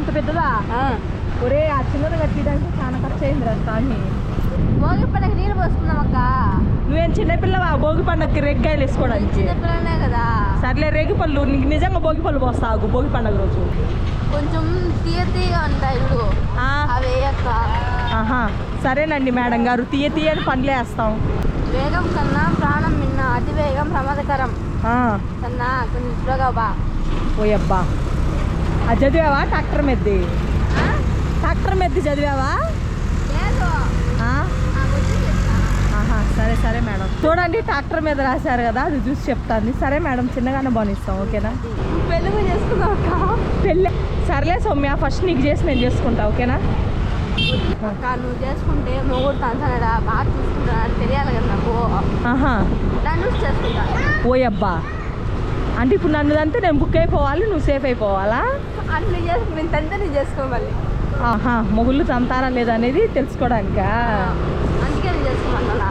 అంత పెద్దదా? ఒరే ఆ చిన్నది కట్టడానికి చాలా ఖర్చు అయింది రా స్వామి. భోగి పండుగ నీళ్ళు పోసుకున్నాం అక్క. నువ్వేం చిన్నపిల్లవా భోగి పండగకి రేగికాయలు వేసుకోవడానికి. కదా. సర్లే రేగి పళ్ళు నీకు నిజంగా భోగి పళ్ళు పోస్తావు భోగి పండగ రోజు. కొంచెం తీయ తీయగా ఉంటాయి ఆ, అవి ఆహా సరేనండి మేడం గారు. తీయ తీయని పండ్లే వేస్తాం. వేగం కన్నా ప్రాణం మిన్న అతి వేగం ప్రమాదకరం కన్నా కొంచెం స్లోగా బా. ఓయబ్బా. అది చదివావా? ట్రాక్టర్ మెద్ది? ట్రాక్టర్ మెద్ది చదివావా? సరే సరే మేడం. చూడండి ట్రాక్టర్ మీద రాశారు కదా అది చూసి చెప్తాను సరే మేడం చిన్నగానే బానిస్తాం ఓకేనా? పెళ్ళి చేసుకుందాం అక్క. పెళ్ళి సర్లే సౌమ్య ఫస్ట్ నీకు చేసి నేను చేసుకుంటా ఓకేనా? అక్క నువ్వు చేసుకుంటే మొగుడు తంతాడా బాగా చూసుకుంటాడు తెలియాలి కదా నాకు. దాన్ని చూసి చేసుకుంటా. ఓయబ్బా. అంటే ఇప్పుడు నన్ను అంతే నేను బుక్ అయిపోవాలి నువ్వు సేఫ్ అయిపోవాలా? అట్లా నేను చేసుకోవాలి. ఆహా మొగుళ్ళు తంతారా లేదా అనేది తెలుసుకోవడానికా అందుకే నేను చేసుకోమన్నా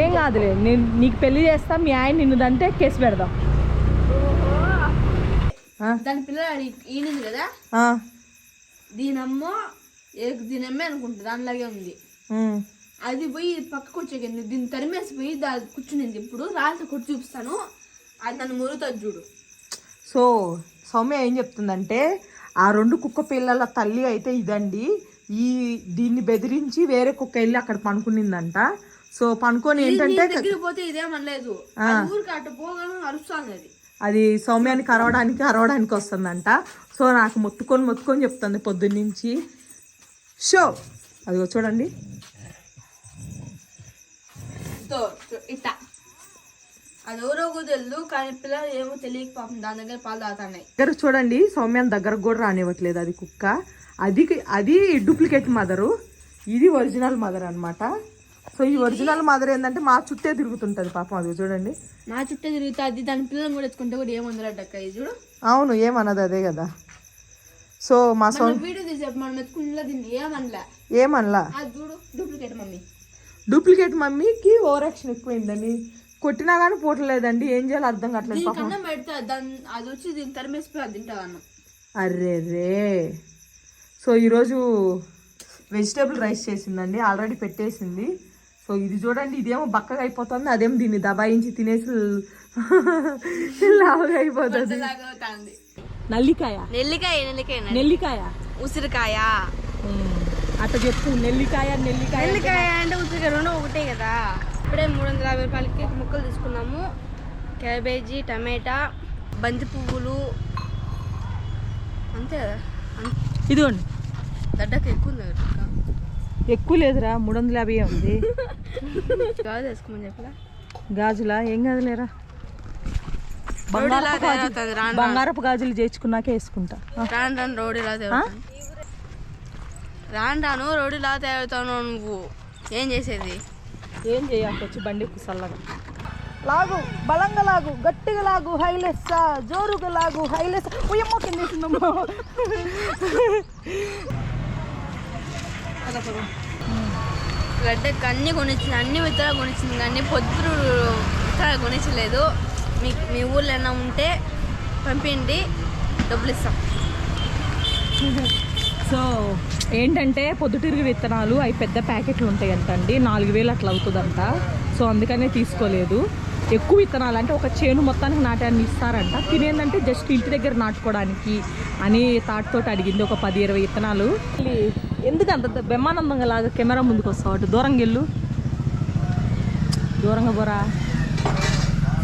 ఏం కాదులే నేను నీకు పెళ్ళి చేస్తా మీ ఆయన నిన్ను దంటే కేసు పెడదాం? దాని పిల్లలు ఈనింది కదా? దీనమ్మో ఏక దీనమ్మే అనుకుంటుంది దానిలాగే ఉంది. అది పోయి పక్కకు వచ్చేకింది దీన్ని తరిమేసి పోయి దా కూర్చునింది. ఇప్పుడు రాత్రి కొట్టి చూపిస్తాను. అది నన్ను మురుగుతుంది చూడు. సో సౌమ్య ఏం చెప్తుందంటే ఆ రెండు కుక్క పిల్లల తల్లి అయితే ఇదండి. ఈ దీన్ని బెదిరించి వేరే కుక్క వెళ్ళి అక్కడ పనుకునిందంట. సో పనుకొని ఏంటంటే పోతే ఇదేమనలేదు. అది ఊరికి అటు పోగానే అరుస్తుంది అది. అది సౌమ్యాన్ని కరవడానికి అరవడానికి వస్తుందంట. సో నాకు మొత్తుకొని మొత్తుకొని చెప్తుంది పొద్దున్నుంచి. షో అదిగో చూడండి. తో అది కూడా తెలియదు కానీ పిల్లలు ఏమో తెలియక పాపం దాని దగ్గర పాలు తాగుతున్నాయి. దగ్గర చూడండి సౌమ్యాన్ని దగ్గరకు కూడా రానివ్వట్లేదు అది కుక్క. అది అది డూప్లికేట్ మదరు ఇది ఒరిజినల్ మదర్ అన్నమాట. సో ఈ ఒరిజినల్ మదర్ ఏంటంటే మా చుట్టే తిరుగుతుంటది పాపం అది చూడండి. నా చుట్టూ తిరుగుతుంది దాని పిల్లలు కూడా ఎత్తుకుంటే కూడా ఏముందరట ఇది చూడు. అవును ఏమన్నది అదే కదా. సో మా సౌ మనం వీడియో తీసే మనం ఎత్తుకునేలా దీన్ని ఏమనలే. ఏమనలా? అది చూడు డూప్లికేట్ మమ్మీ. డూప్లికేట్ మమ్మీకి ఓవర్ యాక్షన్ ఎక్కువైందని. కొట్టినా కానీ పోవట్లేదండి ఏం చేయాలో అర్థం కావట్లేదు పాపం. దీనికన్నా పెడితే దాన్ని అది వచ్చి దీన్ని తరిమేసిపోయి అది తింటా అన్నం. అర్రే రే. సో ఈరోజు వెజిటేబుల్ రైస్ చేసిందండి. ఆల్రెడీ పెట్టేసింది. సో ఇది చూడండి ఇదేమో బక్కగా అయిపోతుంది. అదేమో దీన్ని దబాయించి తినేసి లావుగా అయిపోతుంది. తాగుతుంది నల్లికాయ. నెల్లికాయ నెల్లికాయ నెల్లికాయ. ఉసిరికాయ. అట్లా చెప్పు. నెల్లికాయ నెల్లికాయ నెల్లికాయ అంటే ఉసిరికాయ రెండు ఒకటే కదా. ఇప్పుడే మూడు వందల యాభై రూపాయలకి ముక్కలు తీసుకున్నాము. క్యాబేజీ టమాటా బంతి పువ్వులు. అంతే కదా? ఇదిగోండి. దడ్డకి ఎక్కువ ఉంది ఎక్కువ లేదురా మూడు వందల యాభై ఉంది. కాదు వేసుకోమని చెప్పలా? గాజులా? ఏం గాజులేరా? బంగారపు గాజులు చేర్చుకున్నాకే వేసుకుంటా. రాను రాను రోడ్డులా తయారవుతాను రాను రాను తయారవుతాను నువ్వు. ఏం చేసేది? ఏం చేయాలి బండి కుసల్లగా లాగు బలంగా లాగు గట్టిగా లాగు హైలెస్సా జోరుగా లాగు హైలెస్ ఉయ్యమ్మ కింద వేసిందమ్మా. గడ్డకి అన్ని కొనిచ్చింది అన్ని విత్తనాలు కొనిచ్చింది కానీ పొద్దురు విత్తనాలు కొనిచ్చలేదు. మీ మీ ఊర్లో ఏమైనా ఉంటే పంపిండి డబ్బులు ఇస్తాం. సో ఏంటంటే పొద్దుటిరుగు విత్తనాలు అవి పెద్ద ప్యాకెట్లు ఉంటాయి అంటండి నాలుగు వేలు అట్లా అవుతుందంట. సో అందుకనే తీసుకోలేదు. ఎక్కువ విత్తనాలు అంటే ఒక చేను మొత్తానికి నాటాన్ని ఇస్తారంట. తినేందంటే జస్ట్ ఇంటి దగ్గర నాటుకోవడానికి అని తాటితో అడిగింది. ఒక పది ఇరవై విత్తనాలు. మళ్ళీ ఎందుకు అంత బ్రహ్మానందంగా లాగా కెమెరా ముందుకు వస్తావు అటు? దూరంగా వెళ్ళు. దూరంగా పోరా.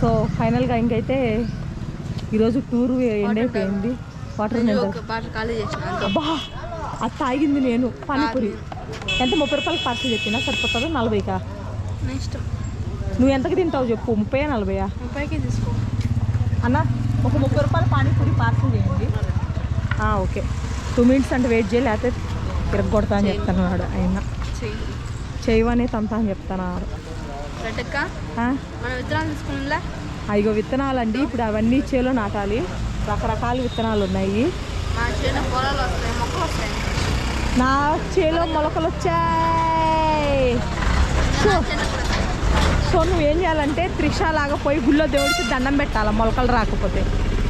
సో ఫైనల్గా ఇంకైతే ఈరోజు టూర్ ఎండ్ అయిపోయింది. వాటర్ ఖాళీ చేసిన అబ్బా! అది తాగింది నేను పానీపూరి. ఎంత? ముప్పై రూపాయలకి పార్సల్ చెప్పినా? సరిపోతుందా? నలభైకా? నా ఇష్టం. నువ్వు ఎంతకి తింటావు చెప్పు? ముప్పై నలభైయా? ముప్పైకి తీసుకో. అన్న ఒక ముప్పై రూపాయల పానీపూరి పార్సల్ చేయండి. ఓకే. టూ మినిట్స్ అంటే వెయిట్ చేయాలి లేకపోతే తిరగొడతా అని చెప్తున్నాడు ఆయన. చెయ్యి. చేయవనే తంతా అని ఆ? మనం విత్తనాలు అయ్యో విత్తనాలండి. ఇప్పుడు అవన్నీ చేలో నాటాలి. రకరకాల విత్తనాలు ఉన్నాయి మా చేను పొలాలు వస్తాయి మొక్కలు వస్తాయి నా చేలో మొలకలు వచ్చాయి. సో సో నువ్వు ఏం చేయాలంటే త్రిష లాగా పోయి గుళ్ళో దేవుడికి దండం పెట్టాలి మొలకలు రాకపోతే.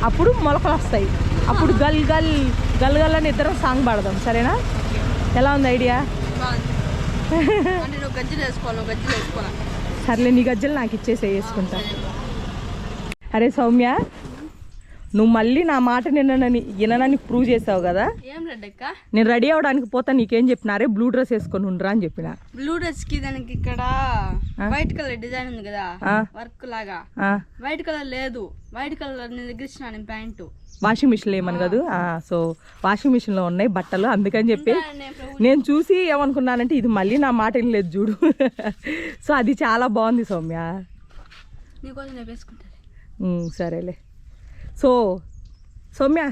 అప్పుడు మొలకలు వస్తాయి. అప్పుడు గల్ గల్ గల్ గల్ అని ఇద్దరం సాంగ్ పాడదాం. సరేనా? ఎలా ఉంది ఐడియా? సర్లే నీ గజ్జలు నాకు ఇచ్చేసే వేసుకుంటా. అరే సౌమ్య నువ్వు మళ్ళీ నా మాట నిన్ననని విననని ప్రూవ్ చేసావు కదా? ఏం రెడ్డక్క నేను రెడీ అవడానికి పోతా నీకేం చెప్పినారే బ్లూ డ్రెస్ వేసుకొని ఉండరా అని చెప్పిన. బ్లూ డ్రెస్కి దానికి ఇక్కడ వైట్ కలర్ డిజైన్ ఉంది కదా. వర్క్ లాగా. వైట్ కలర్ లేదు. వైట్ కలర్ నీ దగ్గర ఇచ్చిన నేను ప్యాంటు. వాషింగ్ మిషన్ ఏమని కదా? సో వాషింగ్ మిషన్లో ఉన్నాయి బట్టలు అందుకని చెప్పి నేను చూసి ఏమనుకున్నానంటే ఇది మళ్ళీ నా మాట వినలేదు చూడు. సో అది చాలా బాగుంది సౌమ్య. నీకోసం సరేలే. సో సౌమ్య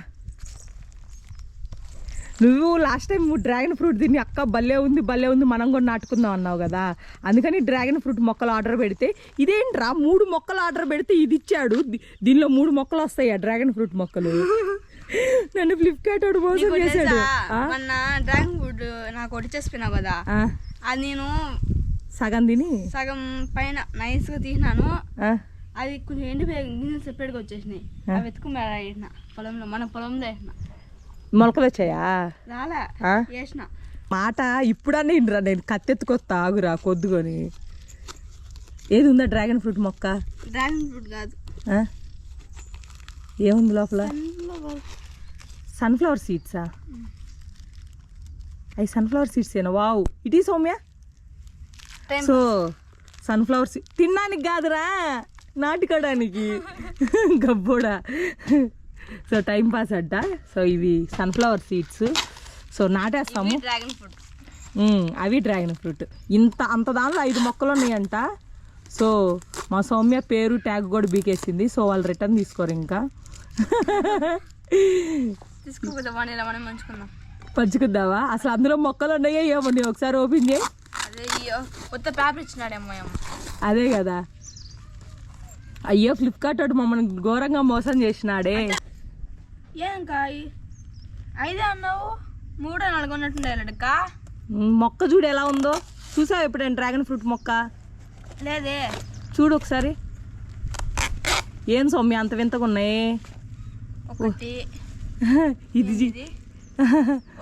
నువ్వు లాస్ట్ టైం డ్రాగన్ ఫ్రూట్ తిని అక్క భలే ఉంది భలే ఉంది మనం కూడా నాటుకుందాం అన్నావు కదా. అందుకని డ్రాగన్ ఫ్రూట్ మొక్కలు ఆర్డర్ పెడితే ఇదేంట్రా మూడు మొక్కలు ఆర్డర్ పెడితే ఇది ఇచ్చాడు? దీనిలో మూడు మొక్కలు వస్తాయి ఆ డ్రాగన్ ఫ్రూట్ మొక్కలు? నన్ను ఫ్లిప్కార్ట్ వాడు మోసం చేశాడు? మొన్న డ్రాగన్ ఫ్రూట్ నాకు ఒకటి చేసిపోయినావు కదా. అది నేను సగం తిని? సగం పైన నైస్గా తీసినాను. ఆ, అది కొంచెం ఎండిపోయి గింజలు సెపరేట్గా వచ్చేసినాయి. అవి ఎత్తుకుని వేసిన పొలంలో మన పొలంలో వేసిన. మొలకలు వచ్చాయా? రాలే? వేసిన. మాట ఇప్పుడన్నా ఇండ్రా నేను కత్తెత్తుకొస్తా ఆగురా కొద్దుకొని ఏది ఉందా డ్రాగన్ ఫ్రూట్ మొక్క? డ్రాగన్ ఫ్రూట్ కాదు? ఏముంది లోపల. సన్ఫ్లవర్ సీడ్సా అవి సన్ఫ్లవర్ సీడ్స్ ఏనా? వావ్. ఇటీ సౌమ్య? సో సన్ఫ్లవర్ సీడ్ తినడానికి కాదురా. నాటుకోవడానికి గబ్బోడా. సో టైం పాస్ అడ్డ. సో ఇవి సన్ఫ్లవర్ సీడ్స్ సో నాటేస్తాము. డ్రాగన్ ఫ్రూట్ అవి డ్రాగన్ ఫ్రూట్ ఇంత అంత దానిలో ఐదు మొక్కలు ఉన్నాయంట. సో మా సౌమ్య పేరు ట్యాగ్ కూడా బీకేసింది. సో వాళ్ళు రిటర్న్ తీసుకోరు ఇంకా. పంచుకుందావా? అసలు అందులో మొక్కలు ఉన్నాయో ఏమో ఒకసారి ఓపెన్ చేయి. అదే కదా. అయ్యో ఫ్లిప్కార్ట్ వాడు మమ్మల్ని ఘోరంగా మోసం చేసినాడే. ఏం కాయ? ఐదే అన్నావు? మూడో నాలుగు ఉన్నట్టుండే లడ్డక్క మ్మ్, మొక్క చూడు ఎలా ఉందో. చూసావు ఎప్పుడైనా డ్రాగన్ ఫ్రూట్ మొక్క? లేదే. చూడు ఒకసారి. ఏం సౌమ్య అంత వింతగా ఉన్నాయి. ఒకటి. ఇది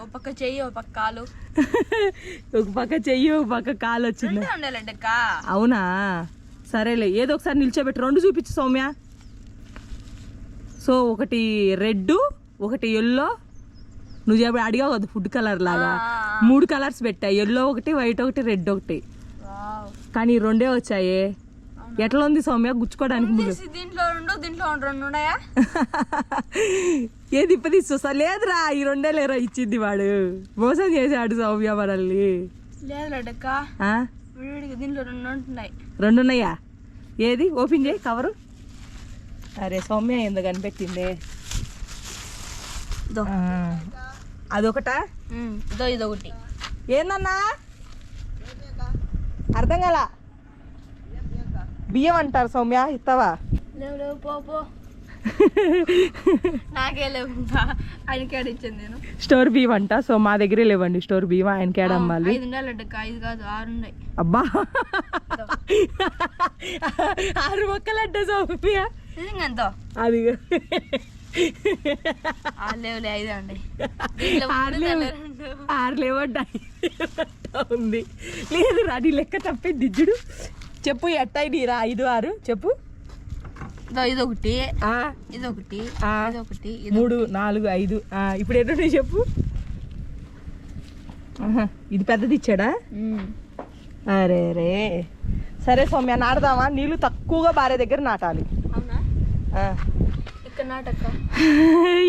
ఓ పక్క చెయ్యి ఓ పక్క కాలు. ఒక పక్క చెయ్యి ఒక పక్క కాలు వచ్చింది. అవునా? సరేలే ఏదో ఒకసారి నిల్చోబెట్టి. రెండు చూపించు సౌమ్య. సో ఒకటి రెడ్ ఒకటి ఎల్లో నువ్వు చెప్పి అడిగావు కదా ఫుడ్ కలర్ లాగా. మూడు కలర్స్ పెట్టా. ఎల్లో ఒకటి వైట్ ఒకటి రెడ్ ఒకటి. కానీ రెండే వచ్చాయే. ఎట్లా ఉంది సౌమ్య? గుచ్చుకోవడానికి దీంట్లో రెండు దీంట్లో రెండు ఉన్నాయా? ఏది ఇప్ప తీసుకోసా లేదురా ఈ రెండే లేరా ఇచ్చింది వాడు. మోసం చేశాడు సౌమ్య మనల్ని. లేదు దీంట్లో రెండు ఉంటున్నాయి. రెండు ఉన్నాయా ఏది? ఓపెన్ చేయి కవరు. అరే సౌమ్య ఏందో కనిపెట్టిందే? అదొకటా? ఇదో ఇదొకటి. ఏందన్నా? అర్థం కాల? బియ్యం అంటారు సౌమ్య ఇస్తావా లేవు లేవు పో. నాకే లేవు ఇంకా ఆయనకి ఇచ్చింది నేను. స్టోర్ బియ్యం అంట సో మా దగ్గరే లేవండి. స్టోర్ బియ్యం ఆయనకి ఏడ అమ్మాలి. ఐదు ఉండాలి లడ్డక్క ఐదు కాదు ఆరు ఉన్నాయి. అబ్బా. ఆరు మొక్కలు అంట ఎంతో? అది. ఆ లేవులే ఐదే దీంట్లో ఆరు లేవంట. ఉంది. లేదు రా నీ లెక్క తప్పే దిజ్జుడు చెప్పు ఎట్టయి రా ఐదు ఆరు. చెప్పు. ఇదొకటి. ఇదొకటి. ఇదొకటి. ఇది మూడు నాలుగు ఐదు. ఆ, ఇప్పుడు ఎన్ని చెప్పు. ఇది పెద్దది ఇచ్చాడా. అరే రే. సరే సౌమ్య నాడదామా నీళ్ళు తక్కువగా బారే దగ్గర నాటాలి.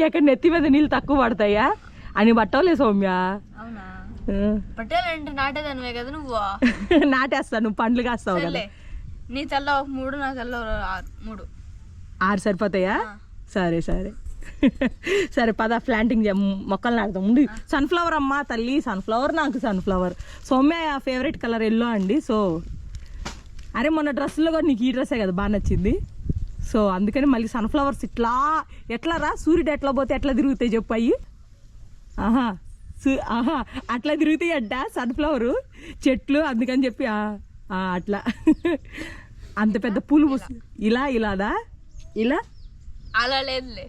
ఎక్కడ నెత్తి మీద నీళ్ళు తక్కువ పడతాయా? అని పట్టవులే సౌమ్య. నాటేదానివే కదా నువ్వు? నాటేస్తా నువ్వు పండ్లు కాస్తావు కదా. నీ తెల్ల ఒక మూడు నా తెల్ల మూడు. ఆరు సరిపోతాయా. సరే సరే. సరే పద ప్లాంటింగ్ చే మొక్కలు నాటుదాం. ఉండి సన్ఫ్లవర్ అమ్మా తల్లి సన్ఫ్లవర్ నాకు sunflower Soumya favourite colour yellow అండి సో అరే మొన్న డ్రెస్సులో కూడా నీకు ఈ డ్రెస్సే కదా బాగా నచ్చింది. సో అందుకని మళ్ళీ సన్ఫ్లవర్స్ ఇట్లా ఎట్లా రా సూర్యుడు ఎట్లా పోతే ఎట్లా తిరుగుతాయి చెప్పు అయ్యి. ఆహా ఆహా అట్లా తిరుగుతాయి అంట సన్ఫ్లవర్ చెట్లు అందుకని చెప్పి అట్లా. అంత పెద్ద పూలు ఇలా ఇలాదా? ఇలా? అలా లేదులే.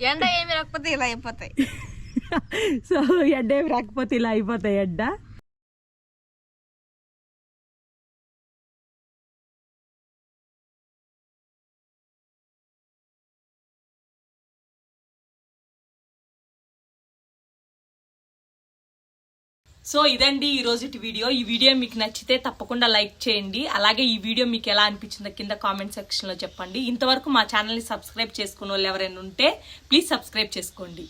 ఎండ ఏమి రాకపోతే ఇలా అయిపోతాయి. సో ఎండ ఏమి రాకపోతే ఇలా అయిపోతాయి ఎండ సో ఇదండి ఈ రోజు వీడియో. ఈ వీడియో మీకు నచ్చితే తప్పకుండా లైక్ చేయండి. అలాగే ఈ వీడియో మీకు ఎలా అనిపించిందో కింద కామెంట్ సెక్షన్లో చెప్పండి. ఇంతవరకు మా ఛానల్ని సబ్స్క్రైబ్ చేసుకున్న వాళ్ళు ఎవరైనా ఉంటే ప్లీజ్ సబ్స్క్రైబ్ చేసుకోండి.